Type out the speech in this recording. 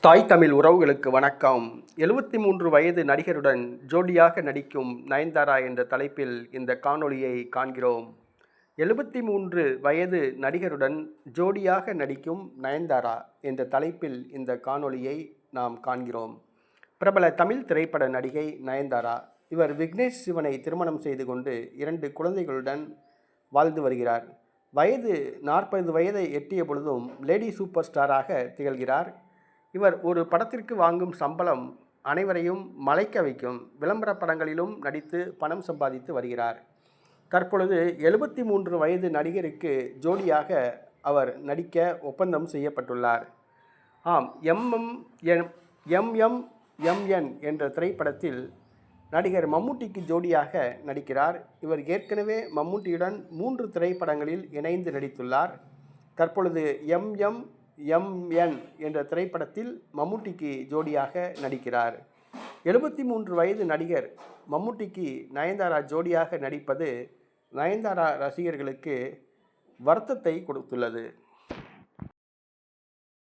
தாய் தமிழ் உறவுகளுக்கு வணக்கம். எழுபத்தி மூன்று வயது நடிகருடன் ஜோடியாக நடிக்கும் நயன்தாரா என்ற தலைப்பில் இந்த காணொளியை காண்கிறோம். எழுபத்தி மூன்று வயது நடிகருடன் ஜோடியாக நடிக்கும் நயன்தாரா என்ற தலைப்பில் இந்த காணொளியை நாம் காண்கிறோம். பிரபல தமிழ் திரைப்பட நடிகை நயன்தாரா இவர் விக்னேஷ் சிவனை திருமணம் செய்து கொண்டு இரண்டு குழந்தைகளுடன் வாழ்ந்து வருகிறார். வயது நாற்பது வயதை எட்டிய பொழுதும் லேடி சூப்பர் ஸ்டாராக திகழ்கிறார். இவர் ஒரு படத்திற்கு வாங்கும் சம்பளம் அனைவரையும் மலைக்க வைக்கும். விளம்பர படங்களிலும் நடித்து பணம் சம்பாதித்து வருகிறார். தற்பொழுது எழுபத்தி மூன்று வயது நடிகருக்கு ஜோடியாக அவர் நடிக்க ஒப்பந்தம் செய்யப்பட்டுள்ளார். ஆம் எம்எம் எம் எம்எம் எம்என் என்ற திரைப்படத்தில் நடிகர் மம்முட்டிக்கு ஜோடியாக நடிக்கிறார். இவர் ஏற்கனவே மம்முட்டியுடன் மூன்று திரைப்படங்களில் இணைந்து நடித்துள்ளார். தற்பொழுது எம்எம் எம்என் என்ற திரைப்படத்தில் மம்முட்டிக்கு ஜோடியாக நடிக்கிறார். எழுபத்தி மூன்று வயது நடிகர் மம்முட்டிக்கு நயன்தாரா ஜோடியாக நடிப்பது நயன்தாரா ரசிகர்களுக்கு வருத்தத்தை கொடுத்துள்ளது.